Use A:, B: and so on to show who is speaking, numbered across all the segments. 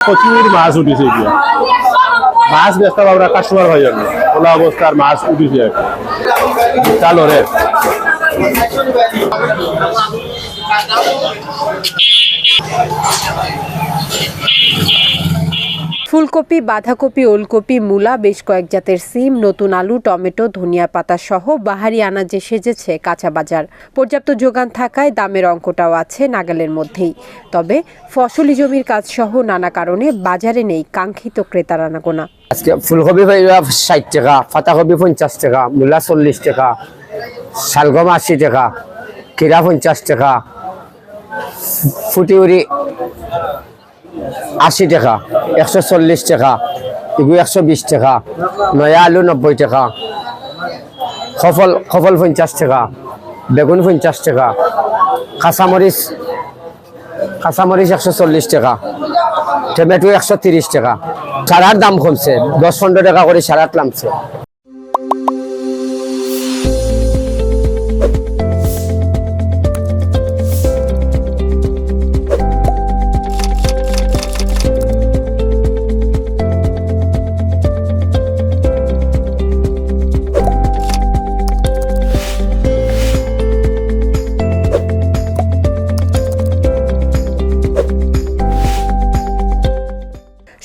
A: প্রচুর মাছ উঠেছে এগুলো মাছ বেচতে আমরা কাস্টমার হয়ে যাবে খোলা অবস্থার মাছ উঠেছে। চালো রে
B: ফুলকপি, বাঁধাকপি, ওলকপি, মূলা, বেশ কয়েক জাতের সিম, নতুন আলু, টমেটো, ধনিয়া পাতা সহ বাহারি আনাজে সেজেছে কাঁচা বাজার। পর্যাপ্ত যোগান থাকায় দামের অঙ্কটাও আছে নাগালের মধ্যেই। তবে ফসলি জমির কাজ সহ নানা কারণে বাজারে নেই কাঙ্ক্ষিত ক্রেতার আনাগোনা।
C: আজকে ফুলকপি ষাট টাকা, পাতাকপি পঞ্চাশ টাকা, মূলা চল্লিশ টাকা, শালগম আশি টাকা, কিরা পঞ্চাশ টাকা, ফুটিউরি আশি টাকা, একশো চল্লিশ টাকা, ইগু একশো বিশ টাকা, নয়া আলু নব্বই টাকা, সফল সফল পঞ্চাশ টাকা, বেগুন পঞ্চাশ টাকা, কাঁচামরিচ কাঁচামরিচ একশো চল্লিশ টাকা, টমেটো একশো তিরিশ টাকা। সারার দাম কমছে, দশ পনেরো টাকা করে সারাত নামছে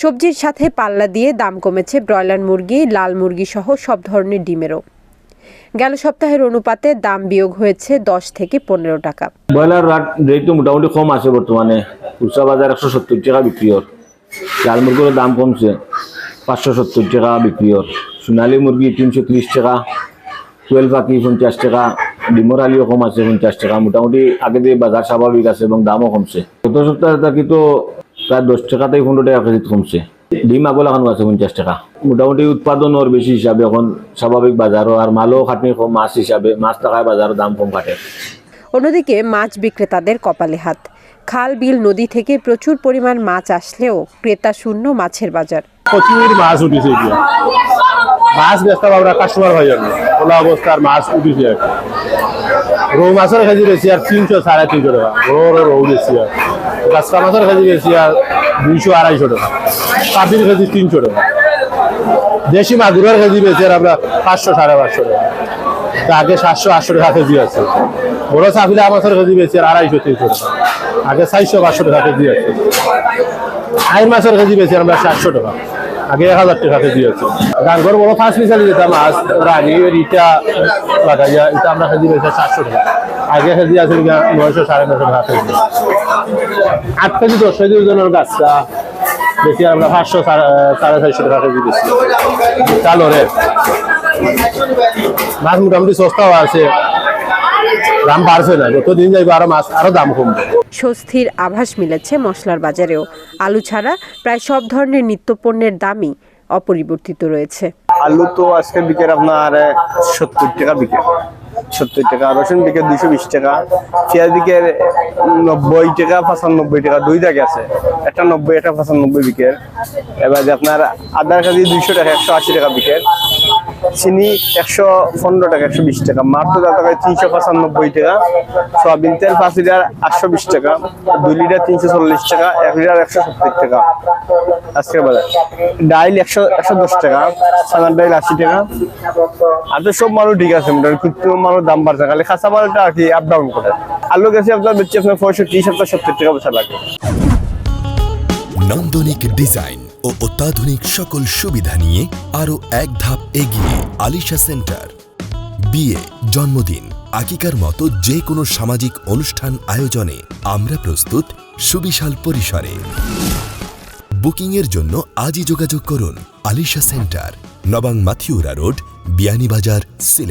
B: সবজির সাথে পাল্লা দিয়ে দাম কমেছে ব্রয়লার মুরগি, লাল মুরগি সহ সব ধরনের ডিমেরও। গেল সপ্তাহের অনুপাতে দাম বিয়োগ হয়েছে দশ থেকে পনেরো টাকা।
D: ব্রয়লার রেটটো মোটামুটি কম আছে বর্তমানে। খুচরা বাজার একশো সত্তর টাকা বিক্রি হয় লাল মুরগির দাম কমছে পাঁচশো সত্তর টাকা বিক্রি হয় সোনালী মুরগি তিনশো ত্রিশ টাকা, কোয়েল পাখি পঞ্চাশ টাকা ডিমর আলিও কম আছে পঞ্চাশ টাকা। মোটামুটি আগে দিয়ে বাজার স্বাভাবিক আছে এবং দামও কমছে। গত সপ্তাহে থাকি তো প্রায় দশ টাকা থেকে পনেরো টাকা কেজি কমছে। ডিম আগল এখনও আছে পঞ্চাশ টাকা। মোটামুটি উৎপাদন ওর বেশি হিসাবে এখন স্বাভাবিক বাজারও আর মালও খাটনি কম মাছ হিসাবে মাছ টাকায় বাজারের দাম কম কাটে
B: অন্যদিকে মাছ বিক্রেতাদের কপালে হাত। খাল বিল নদী থেকে প্রচুর পরিমাণ মাছ আসলেও ক্রেতা শূন্য মাছের বাজার।
A: প্রচুর মাছ উঠেছে মাছ বেচতে আমরা কাস্টমার হয়ে যাবে খোলা অবস্থার মাছ উঠেছে রৌ মাছের কেজি বেশি আর তিনশো সাড়ে তিনশো টাকা। বড় রৌ বেশি আর গাছকা মাছের কেজি বেশি আর দুইশো আড়াইশো টাকা। কাপির কেজি তিনশো টাকা। দেশি মাগুরের কেজি বেশি আর আমরা পাঁচশো, সাড়ে পাঁচশো টাকা। আগে সাতশো, আটশো টাকা কেজি আছে বড় চাপিলা মাছের কেজি বেশি আর আড়াইশো, তিনশো টাকা। আগে চারশো, পাঁচশো টাকা কেজি আছে আইন মাছের কেজি বেশি আমরা সাতশো টাকা। আগে এক হাজার টাকা কেজি আছে গানগর বড় পাঁচ মিশালি যেটা মাছ, রানি ইটা লাগাইয়া এটা আমরা কেজি বেশি সাতশো টাকা। আগে কেজি আছে নয়শো সাড়ে নশো টাকা কেজি আট কেজি দশ কেজি ওজনের গাছটা বেশি আমরা পাঁচশো সাড়ে সাড়ে চারশো টাকা কেজি বেশি চালো রে মাছ মোটামুটি সস্তাও আছে। দাম বাড়ছে না যতদিন যাইবে আরও মাছ আরও দাম কমবে।
B: স্বস্তির আভাস মিলেছে মশলার বাজারেও। আলু ছাড়া প্রায় সব ধরনের নিত্যপণ্যের দামই অপরিবর্তিত রয়েছে।
E: আলু তো আজকে বিকেল আপনার সত্তর টাকা বিকেল। সত্তর টাকা, রসুন দিকে দুইশো বিশ টাকা, পেঁয়াজ দিকে নব্বই টাকা, পঁচানব্বই টাকা, দুই দাগে আছে। একটা নব্বই, একটা পঁচানব্বই বিকের এবার আপনার আদার কেজি দুইশো টাকা, একশো আশি টাকা বিকেল। চিনি একশো পনেরো টাকা, একশো বিশ টাকা। মাত্র টাকা তিনশো পঁচানব্বই টাকা, সয়াবিন তেল পাঁচ লিটার আটশো বিশ টাকা, দুই লিটার তিনশো চল্লিশ টাকা, এক লিটার একশো সত্তর টাকা। আজকের বাজার। ডাইল একশো একশো দশ টাকা সাদার ডাইল আশি টাকা। আর তো সব মালও ঠিক আছে, মোটামুটি খুচরো মালের দাম বাড়ছে, খালি খাসা মালটা আর কি আপ ডাউন করে। আলু গেছে আপনার বেচছে আপনার পঁয়ষট্টি, সত্তর সত্তর টাকা বসা লাগে।
F: নান্দনিক ডিজাইন। ও অত্যাধুনিক সকল সুবিধা নিয়ে আরও এক ধাপ এগিয়ে আলিশা সেন্টার। বিয়ে, জন্মদিন আকিকার মতো যে কোনো সামাজিক অনুষ্ঠান আয়োজনে আমরা প্রস্তুত সুবিশাল পরিসরে। বুকিংয়ের জন্য আজই যোগাযোগ করুন আলিশা সেন্টার, নবাং মাথিউরা রোড, বিয়ানীবাজার, সিলেট।